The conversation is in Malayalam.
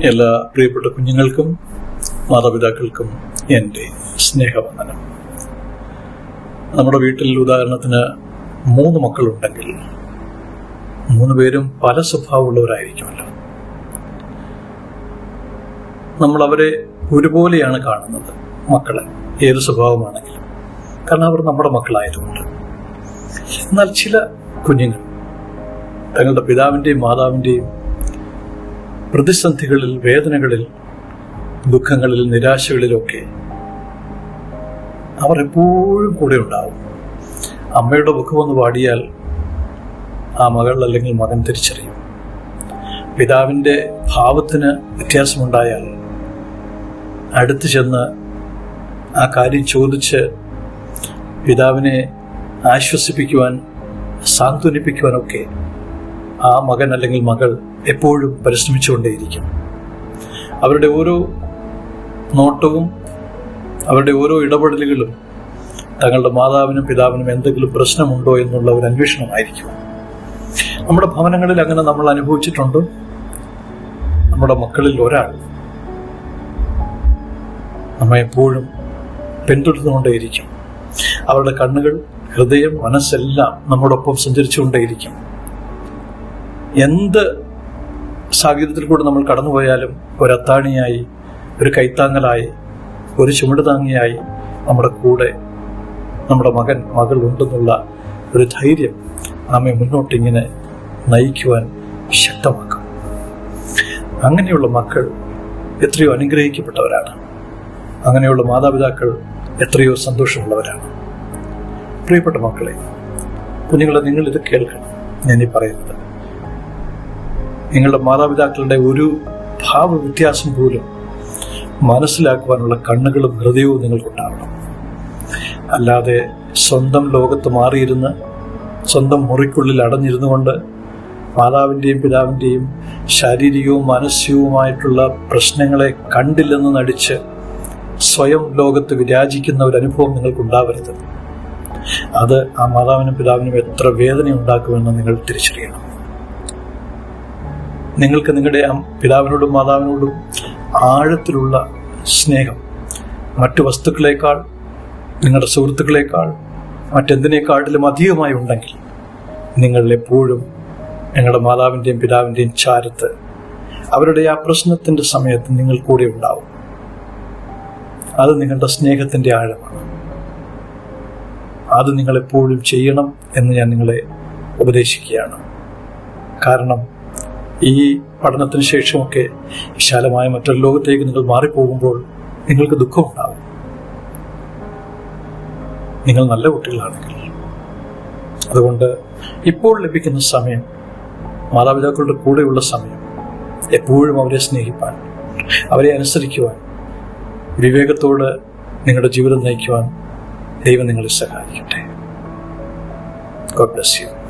എല്ലാ പ്രിയപ്പെട്ട കുഞ്ഞുങ്ങൾക്കും മാതാപിതാക്കൾക്കും എന്റെ സ്നേഹവന്ദനം. നമ്മുടെ വീട്ടിൽ ഉദാഹരണത്തിന് മൂന്ന് മക്കളുണ്ടെങ്കിൽ മൂന്ന് പേരും പല സ്വഭാവമുള്ളവരായിരിക്കുമല്ലോ. നമ്മൾ അവരെ ഒരുപോലെയാണ് കാണുന്നത് മക്കളെ. ഏത് സ്വഭാവമാണെങ്കിലും. കാരണം അവർ നമ്മുടെ മക്കളായതുകൊണ്ട്. എന്നാൽ ചില കുഞ്ഞുങ്ങൾ തങ്ങളുടെ പിതാവിന്റെയും മാതാവിന്റെയും പ്രതിസന്ധികളിൽ വേദനകളിൽ ദുഃഖങ്ങളിൽ നിരാശകളിലൊക്കെ അവർ എപ്പോഴും കൂടെ ഉണ്ടാവും. അമ്മയുടെ മുഖമൊന്ന് പാടിയാൽ ആ മകൾ അല്ലെങ്കിൽ മകൻ തിരിച്ചറിയും. പിതാവിന്റെ ഭാവത്തിന് വ്യത്യാസമുണ്ടായാൽ അടുത്ത് ചെന്ന് ആ കാര്യം ചോദിച്ച് പിതാവിനെ ആശ്വസിപ്പിക്കുവാൻ സാന്ത്വനിപ്പിക്കുവാനൊക്കെ ആ മകൻ അല്ലെങ്കിൽ മകൾ എപ്പോഴും പരിശ്രമിച്ചുകൊണ്ടേയിരിക്കും. അവരുടെ ഓരോ നോട്ടവും അവരുടെ ഓരോ ഇടപെടലുകളും തങ്ങളുടെ മാതാവിനും പിതാവിനും എന്തെങ്കിലും പ്രശ്നമുണ്ടോ എന്നുള്ള ഒരു അന്വേഷണമായിരിക്കും നമ്മുടെ ഭവനങ്ങളിൽ അങ്ങനെ നമ്മൾ അനുഭവിച്ചിട്ടുണ്ട്. നമ്മുടെ മക്കളിൽ ഒരാൾ നമ്മെ എപ്പോഴും പിന്തുടർന്നുകൊണ്ടേയിരിക്കും. അവരുടെ കണ്ണുകൾ ഹൃദയം മനസ്സെല്ലാം നമ്മോടൊപ്പം സഞ്ചരിച്ചുകൊണ്ടേയിരിക്കും. എന്ത് സാഹചര്യത്തിൽ കൂടെ നമ്മൾ കടന്നുപോയാലും ഒരു അത്താണിയായി ഒരു കൈത്താങ്ങലായി ഒരു ചുമട് താങ്ങിയായി നമ്മുടെ കൂടെ നമ്മുടെ മകൻ മകൾ ഉണ്ടെന്നുള്ള ഒരു ധൈര്യം നമ്മെ മുന്നോട്ടിങ്ങനെ നയിക്കുവാൻ ശക്തമാക്കും. അങ്ങനെയുള്ള മക്കൾ എത്രയോ അനുഗ്രഹിക്കപ്പെട്ടവരാണ്. അങ്ങനെയുള്ള മാതാപിതാക്കൾ എത്രയോ സന്തോഷമുള്ളവരാണ്. പ്രിയപ്പെട്ട മക്കളെ കുഞ്ഞുങ്ങളെ നിങ്ങളിത് കേൾക്കണം. ഞാനീ പറയുന്നത് നിങ്ങളുടെ മാതാപിതാക്കളുടെ ഒരു ഭാവ വ്യത്യാസം പോലും മനസ്സിലാക്കുവാനുള്ള കണ്ണുകളും ഹൃദയവും നിങ്ങൾക്കുണ്ടാവണം. അല്ലാതെ സ്വന്തം ലോകത്ത് മാറിയിരുന്ന് സ്വന്തം മുറിക്കുള്ളിൽ അടഞ്ഞിരുന്നു കൊണ്ട് മാതാവിന്റെയും പിതാവിന്റെയും ശാരീരികവും മാനസികവുമായിട്ടുള്ള പ്രശ്നങ്ങളെ കണ്ടില്ലെന്ന് നടിച്ച് സ്വയം ലോകത്ത് വിരാജിക്കുന്ന ഒരു അനുഭവം നിങ്ങൾക്കുണ്ടാവരുത്. അത് ആ മാതാവിനും പിതാവിനും എത്ര വേദന ഉണ്ടാക്കുമെന്ന് നിങ്ങൾ തിരിച്ചറിയണം. നിങ്ങൾക്ക് നിങ്ങളുടെ പിതാവിനോടും മാതാവിനോടും ആഴത്തിലുള്ള സ്നേഹം. മറ്റു വസ്തുക്കളേക്കാൾ നിങ്ങളുടെ സുഹൃത്തുക്കളെക്കാൾ മറ്റെന്തിനേക്കാട്ടിലും അധികമായി ഉണ്ടെങ്കിൽ നിങ്ങൾ എപ്പോഴും ഞങ്ങളുടെ മാതാവിന്റെയും പിതാവിന്റെയും ചാരത്ത് അവരുടെ ആ പ്രശ്നത്തിന്റെ സമയത്ത് നിങ്ങൾ കൂടെ ഉണ്ടാവും. അത് നിങ്ങളുടെ സ്നേഹത്തിന്റെ ആഴമാണ്. അത് നിങ്ങളെപ്പോഴും ചെയ്യണം എന്ന് ഞാൻ നിങ്ങളെ ഉപദേശിക്കുകയാണ്. കാരണം ഈ പഠനത്തിന് ശേഷമൊക്കെ വിശാലമായ മറ്റൊരു ലോകത്തേക്ക് നിങ്ങൾ മാറിപ്പോകുമ്പോൾ നിങ്ങൾക്ക് ദുഃഖമുണ്ടാവും. നിങ്ങൾ നല്ല കുട്ടികളാണെങ്കിൽ. അതുകൊണ്ട് ഇപ്പോൾ ലഭിക്കുന്ന സമയം മാതാപിതാക്കളുടെ കൂടെയുള്ള സമയം എപ്പോഴും അവരെ സ്നേഹിപ്പാൻ അവരെ അനുസരിക്കുവാൻ വിവേകത്തോട് നിങ്ങളുടെ ജീവിതം നയിക്കുവാൻ ദൈവം നിങ്ങളെ സഹായിക്കട്ടെ. God bless you